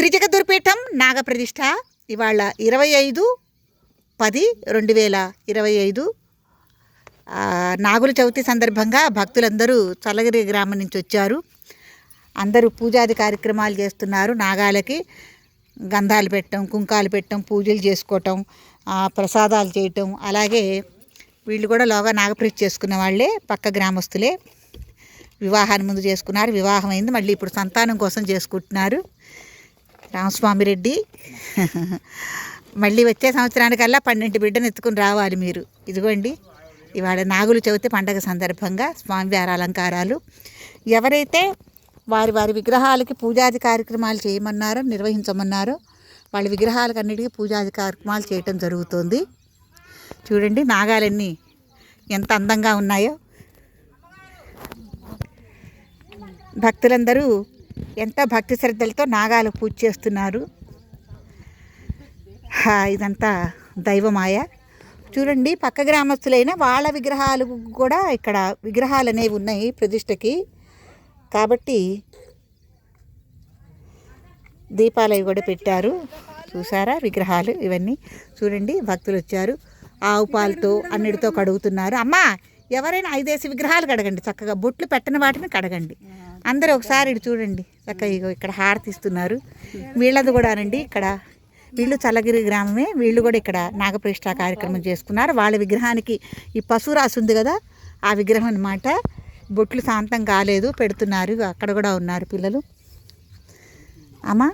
త్రిజగదుర్పీఠం నాగప్రతిష్ఠ. ఇవాళ ఇరవై ఐదు పది రెండు వేల ఇరవై ఐదు. నాగుల చవితి సందర్భంగా భక్తులందరూ చల్లగిరి గ్రామం నుంచి వచ్చారు. అందరూ పూజాది కార్యక్రమాలు చేస్తున్నారు నాగాలకి. గంధాలు పెట్టడం కుంకాలు పెట్టడం పూజలు చేసుకోవటం ప్రసాదాలు చేయటం. అలాగే వీళ్ళు కూడా లోగా నాగప్రీతి చేసుకున్న వాళ్ళే పక్క గ్రామస్తులే. వివాహాన్ని ముందు చేసుకున్నారు. వివాహం అయింది. మళ్ళీ ఇప్పుడు సంతానం కోసం చేసుకుంటున్నారు. రామస్వామి రెడ్డి. మళ్ళీ వచ్చే సంవత్సరానికల్లా పన్నెండు బిడ్డను ఎత్తుకుని రావాలి మీరు. ఇదిగోండి. ఇవాళ నాగుల చవితి పండగ సందర్భంగా స్వామివారి అలంకారాలు. ఎవరైతే వారి వారి విగ్రహాలకి పూజాది కార్యక్రమాలు చేయమన్నారో నిర్వహించమన్నారో వాళ్ళ విగ్రహాలకు అన్నిటికీ పూజాది కార్యక్రమాలు చేయటం జరుగుతుంది. చూడండి నాగాలన్నీ ఎంత అందంగా ఉన్నాయో. భక్తులందరూ ఎంత భక్తి శ్రద్ధలతో నాగాలు పూజ చేస్తున్నారు. హా, ఇదంతా దైవమాయ. చూడండి పక్క గ్రామస్తులైన వాళ్ళ విగ్రహాలు కూడా ఇక్కడ విగ్రహాలు అనేవి ఉన్నాయి ప్రతిష్టకి. కాబట్టి దీపాలు అవి కూడా పెట్టారు. చూసారా విగ్రహాలు ఇవన్నీ? చూడండి భక్తులు వచ్చారు. ఆవు పాలతో అన్నిటితో కడుగుతున్నారు. అమ్మా ఎవరైనా ఐదేసి విగ్రహాలు కడగండి. చక్కగా బొట్లు పెట్టని వాటిని కడగండి. అందరూ ఒకసారి ఇటు చూడండి. చక్కగా ఇగో ఇక్కడ హారతి ఇస్తున్నారు. వీళ్ళది కూడానండి ఇక్కడ వీళ్ళు చల్లగిరి గ్రామమే. వీళ్ళు కూడా ఇక్కడ నాగప్రతిష్ఠ కార్యక్రమం చేసుకున్నారు. వాళ్ళ విగ్రహానికి ఈ పశువు రాసి ఉంది కదా ఆ విగ్రహం అన్నమాట. బొట్లు శాంతం కాలేదు పెడుతున్నారు. అక్కడ కూడా ఉన్నారు పిల్లలు. అమ్మా.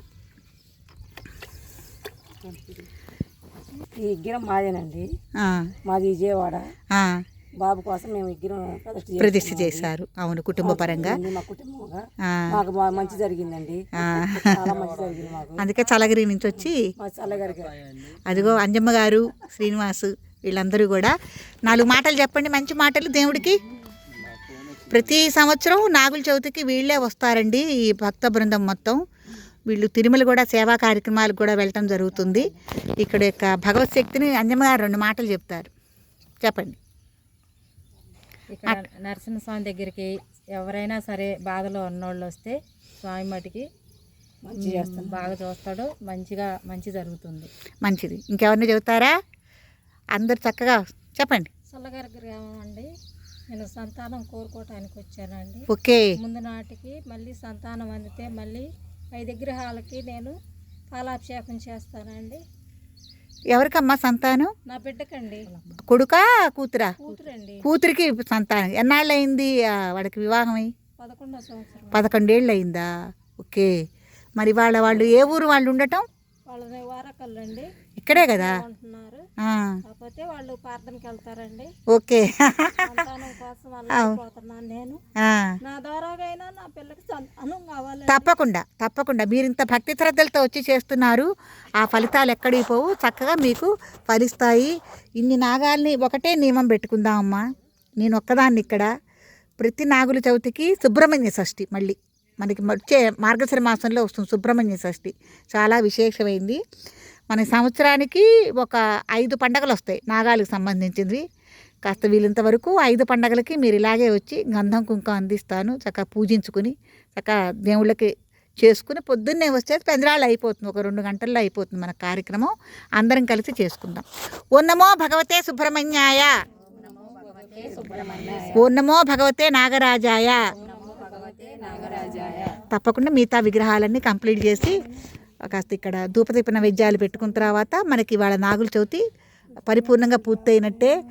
ఈ విగ్రహం మాదేనండి. మాది విజయవాడ. బాబు కోసం మేము విగ్రహం ప్రతిష్ఠ చేశారు. అవును కుటుంబ పరంగా. మా కుటుంబంగా. మాకు మంచి జరిగిందండి. ఆ. చాలా మంచి జరిగింది మాకు. అందుకే చల్లగిరి నుంచి వచ్చి అదిగో అంజమ్మ గారు శ్రీనివాసు వీళ్ళందరూ కూడా నాలుగు మాటలు చెప్పండి. మంచి మాటలు దేవుడికి. ప్రతి సంవత్సరం నాగుల చవితికి వీళ్ళే వస్తారండి ఈ భక్త బృందం మొత్తం. వీళ్ళు తిరుమల కూడా సేవా కార్యక్రమాలకు కూడా వెళ్ళటం జరుగుతుంది. ఇక్కడ యొక్క భగవత్ శక్తిని అంజమ్మ గారు రెండు మాటలు చెప్తారు. చెప్పండి. ఇక్కడ నరసింహస్వామి దగ్గరికి ఎవరైనా సరే బాధలో ఉన్నోళ్ళు వస్తే స్వామి మటుకి మంచి చేస్తాం బాగా చూస్తాడు. మంచిగా మంచి జరుగుతుంది. మంచిది. ఇంకెవరిని చెబుతారా? అందరు చక్కగా చెప్పండి. చల్లగారి గ్రామం అండి. నేను సంతానం కోరుకోవటానికి వచ్చానండి. ఓకే. ముందు నాటికి మళ్ళీ సంతానం అందితే మళ్ళీ ఐదు విగ్రహాలకి నేను పాలాభిషేకం చేస్తానండి. ఎవరికమ్మా సంతానం? నా బిడ్డకండి. కొడుకా కూతురా? కూతురికి సంతానం. ఎన్నాళ్ళు అయింది ఆ, వాడికి వివాహం అయి పదకొండో సంవత్సరం. పదకొండేళ్ళు అయిందా ఓకే. మరి వాళ్ళ వాళ్ళు ఏ ఊరు వాళ్ళు ఉండటం? ఇక్కడే కదా? కాకపోతే వాళ్ళు ప్రార్థనకి వెళ్తారండి. ఓకే. కోసం వెళ్ళిపోతున్నాను నేను. ఆ, నా ద్వారాగైనా నా పిల్లకి సంతానం కావాలి. తప్పకుండా తప్పకుండా. మీరు ఇంత భక్తి శ్రద్ధలతో వచ్చి చేస్తున్నారు. ఆ ఫలితాలు ఎక్కడికి పోవు. చక్కగా మీకు ఫలిస్తాయి. ఇన్ని నాగాల్ని ఒకటే నియమం పెట్టుకుందామమ్మా. నేను ఒక్కదాన్ని ఇక్కడ. ప్రతి నాగుల చవితికి సుబ్రహ్మణ్య షష్ఠి మళ్ళీ. మనకి వచ్చే మార్గశిర మాసంలో వస్తుంది సుబ్రహ్మణ్య షష్ఠి. చాలా విశేషమైంది. మన సంవత్సరానికి ఒక ఐదు పండగలు వస్తాయి నాగాలకు సంబంధించినవి. కాస్త వీలంత వరకు ఐదు పండగలకి మీరు ఇలాగే వచ్చి గంధం కుంకుమ అందిస్తాను చక్కగా పూజించుకుని చక్కగా దేవుళ్ళకి చేసుకుని పొద్దున్నే వస్తే పెందరాళ్ళు అయిపోతుంది. ఒక రెండు గంటల్లో అయిపోతుంది మన కార్యక్రమం. అందరం కలిసి చేసుకుందాం. ఓన్నమో భగవతే సుబ్రహ్మణ్యాయ. ఓన్నమో భగవతే నాగరాజాయ. తప్పకుండా మిగతా విగ్రహాలన్నీ కంప్లీట్ చేసి కాస్త ఇక్కడ ధూపదీప నైవేద్యాలు పెట్టుకున్న తర్వాత మనకి ఇవాళ నాగుల చవితి పరిపూర్ణంగా పూర్తయినట్టే.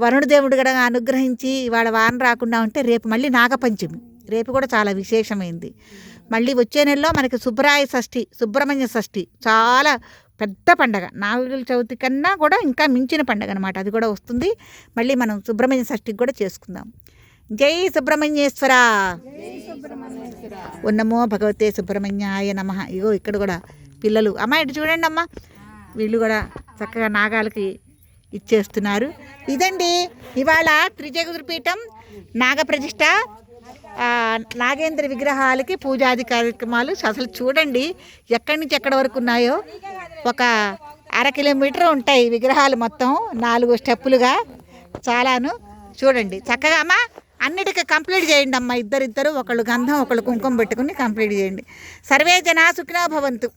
వరుణదేవుడు కూడా అనుగ్రహించి ఇవాళ వాన రాకుండా ఉంటే రేపు మళ్ళీ నాగపంచమి. రేపు కూడా చాలా విశేషమైంది. మళ్ళీ వచ్చే నెలలో మనకి సుబ్రాయ షష్ఠి సుబ్రహ్మణ్య షష్ఠి చాలా పెద్ద పండగ. నాగుల చవితి కన్నా కూడా ఇంకా మించిన పండగ అనమాట అది కూడా వస్తుంది. మళ్ళీ మనం సుబ్రహ్మణ్య షష్ఠికి కూడా చేసుకుందాం. జై సుబ్రహ్మణ్యేశ్వర! ఉన్నమో భగవతే సుబ్రహ్మణ్యాయ నమ. ఇగో ఇక్కడ కూడా పిల్లలు. అమ్మ ఇటు చూడండి అమ్మ. వీళ్ళు కూడా చక్కగా నాగాలకి ఇచ్చేస్తున్నారు. ఇదండి ఇవాళ త్రిజగురుపీఠం నాగప్రతిష్ఠ ఆ, నాగేంద్ర విగ్రహాలకి పూజాది కార్యక్రమాలు. అసలు చూడండి ఎక్కడి నుంచి ఎక్కడి వరకు ఉన్నాయో. ఒక అర కిలోమీటర్ ఉంటాయి విగ్రహాలు మొత్తం. నాలుగు స్టెప్పులుగా చాలాను చూడండి. చక్కగా అమ్మా అన్నిటికీ కంప్లీట్ చేయండి అమ్మ. ఇద్దరిద్దరు ఒకళ్ళు గంధం ఒకళ్ళు కుంకుమ పెట్టుకుని కంప్లీట్ చేయండి. సర్వే జనా సుఖినా భవంతు.